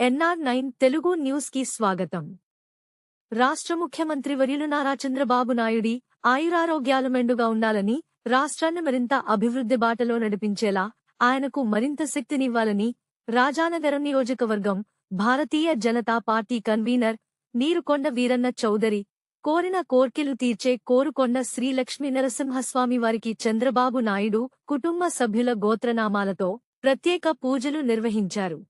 NR nine Telugu న్యూస్కి స్వాగతం. రాష్ట్ర ముఖ్యమంత్రి వర్యులు నారా చంద్రబాబు నాయుడి ఆయురారోగ్యాలు మెండుగా ఉండాలని రాష్ట్రాన్ని మరింత అభివృద్ధి బాటలో నడిపించేలా ఆయనకు మరింత శక్తినివ్వాలని రాజానగరం నియోజకవర్గం భారతీయ జనతా పార్టీ కన్వీనర్ నీరుకొండ వీరన్న చౌదరి కోరిన కోర్కెలు తీర్చే కోరుకొండ శ్రీలక్ష్మీ నరసింహస్వామి వారికి చంద్రబాబు నాయుడు కుటుంబ సభ్యుల గోత్రనామాలతో ప్రత్యేక పూజలు నిర్వహించారు.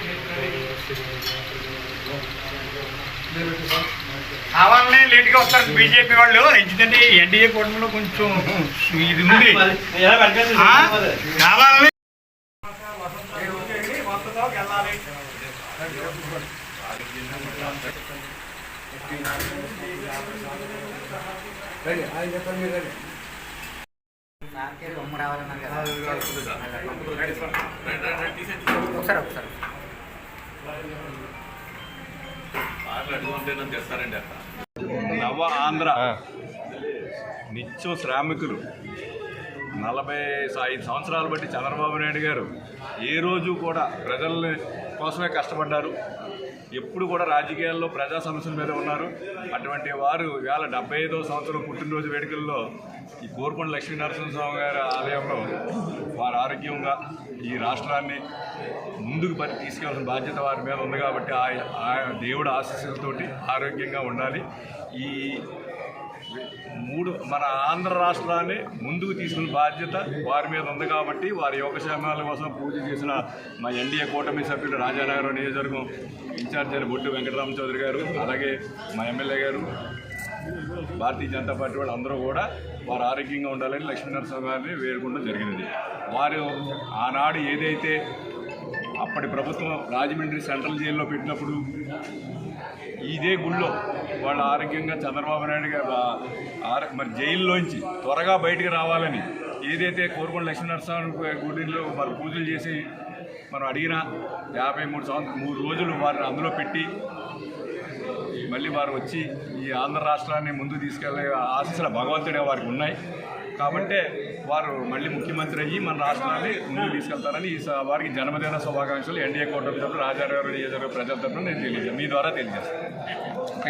లేట్గా వస్తారు బీజేపీ వాళ్ళు. ఎందుకంటే ఎన్డీఏ కూటమిలో కొంచెం ఇది ఉంది. కావాలని రావాలన్నారు కదా ఒకసారి ఒకసారి. నవ ఆంధ్ర. నిత్యం శ్రామికులు. నలభై ఐదు సంవత్సరాలు బట్టి చంద్రబాబు నాయుడు గారు ఏ రోజు కూడా ప్రజల కోసమే కష్టపడ్డారు. ఎప్పుడు కూడా రాజకీయాల్లో ప్రజా సమస్యల మీద ఉన్నారు. అటువంటి వారు ఇవాళ డెబ్బై ఐదో సంవత్సరం పుట్టినరోజు వేడుకల్లో ఈ కోరుకొండ లక్ష్మీనరసింహస్వామి గారి ఆలయంలో వారు ఆరోగ్యంగా ఈ రాష్ట్రాన్ని ముందుకు పని తీసుకెళ్ళాల్సిన బాధ్యత వారి మీద ఉంది కాబట్టి ఆ దేవుడు ఆశీస్సులతోటి ఆరోగ్యంగా ఉండాలి. ఈ మూడు మన ఆంధ్ర రాష్ట్రాన్ని ముందుకు తీసుకున్న బాధ్యత వారి మీద ఉంది కాబట్టి వారి యోగక్షేమాల కోసం పూజ చేసిన మా ఎన్డీఏ కూటమి సభ్యులు రాజానగరం నియోజకవర్గం ఇన్ఛార్జ్ అయిన బొట్టు వెంకటరామ చౌదరి గారు అలాగే మా ఎమ్మెల్యే గారు భారతీయ జనతా పార్టీ వాళ్ళు అందరూ కూడా వారు ఆరోగ్యంగా ఉండాలని లక్ష్మీనరసింహ గారిని వేడుకోవడం జరిగినది. వారు ఆనాడు ఏదైతే అప్పటి ప్రభుత్వం రాజమండ్రి సెంట్రల్ జైల్లో పెట్టినప్పుడు ఇదే గుళ్ళో వాళ్ళు ఆరోగ్యంగా చంద్రబాబు నాయుడు గారు ఆర- మరి జైల్లోంచి త్వరగా బయటికి రావాలని ఏదైతే కోరుకొని లక్ష్మీనరసింహ గుడిలో మరి పూజలు చేసి మనం అడిగిన యాభై మూడు సంవత్సరం మూడు రోజులు వారిని అందులో పెట్టి మళ్ళీ వారు వచ్చి ఈ ఆంధ్ర రాష్ట్రాన్ని ముందు తీసుకెళ్ళే ఆశీస్సుల భగవంతుడే వారికి ఉన్నాయి. కాబట్టే వారు మళ్ళీ ముఖ్యమంత్రి అయ్యి మన రాష్ట్రాన్ని ముందుకు తీసుకెళ్తారని ఈ స- వారికి జన్మదిన శుభాకాంక్షలు. ఎన్డీఏ కూటమి తరఫున రాజారావు నియోజకవర్గ ప్రజల తరఫున నేను తెలియజేస్తాను మీ ద్వారా తెలియజేస్తాను